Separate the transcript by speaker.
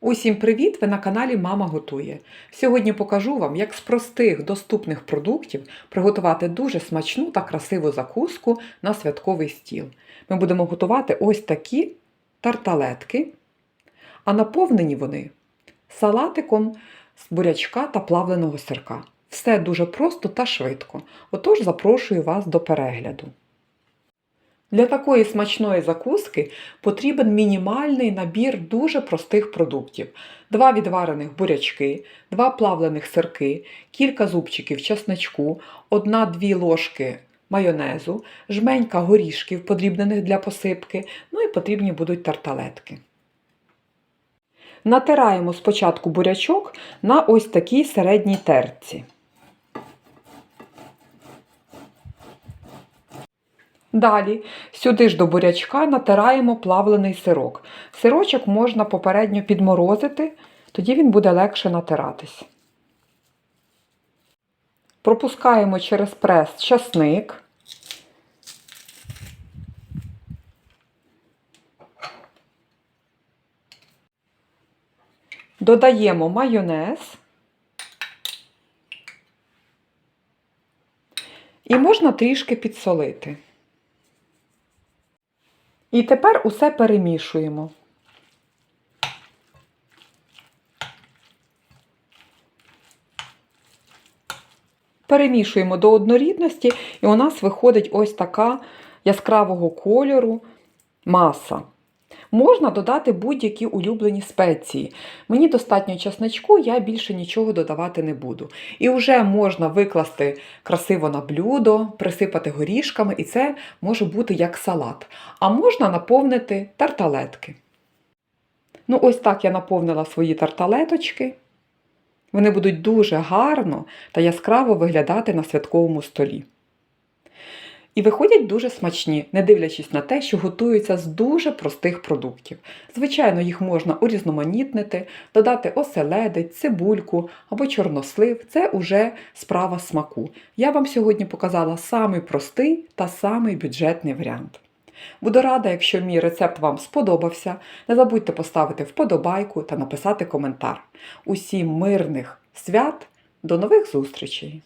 Speaker 1: Усім привіт! Ви на каналі Мама готує. Сьогодні покажу вам, як з простих доступних продуктів приготувати дуже смачну та красиву закуску на святковий стіл. Ми будемо готувати ось такі тарталетки, а наповнені вони салатиком з бурячка та плавленого сирка. Все дуже просто та швидко. Отож запрошую вас до перегляду. Для такої смачної закуски потрібен мінімальний набір дуже простих продуктів: два відварених бурячки, два плавлених сирки, кілька зубчиків чесничку, одна-дві ложки майонезу, жменька горішків, подрібнених для посипки, ну і потрібні будуть тарталетки. Натираємо спочатку бурячок на ось такій середній терці. Далі сюди ж до бурячка натираємо плавлений сирок. Сирочок можна попередньо підморозити, тоді він буде легше натиратись. Пропускаємо через прес часник. Додаємо майонез. І можна трішки підсолити. І тепер усе перемішуємо. Перемішуємо до однорідності, і у нас виходить ось така яскравого кольору маса. Можна додати будь-які улюблені спеції. Мені достатньо чесночку, я більше нічого додавати не буду. І вже можна викласти красиво на блюдо, присипати горішками, і це може бути як салат. А можна наповнити тарталетки. Ну, ось так я наповнила свої тарталеточки. Вони будуть дуже гарно та яскраво виглядати на святковому столі. І виходять дуже смачні, не дивлячись на те, що готуються з дуже простих продуктів. Звичайно, їх можна урізноманітнити, додати оселедець, цибульку або чорнослив це уже справа смаку. Я вам сьогодні показала самий простий та самий бюджетний варіант. Буду рада, якщо мій рецепт вам сподобався. Не забудьте поставити вподобайку та написати коментар. Усім мирних свят! До нових зустрічей!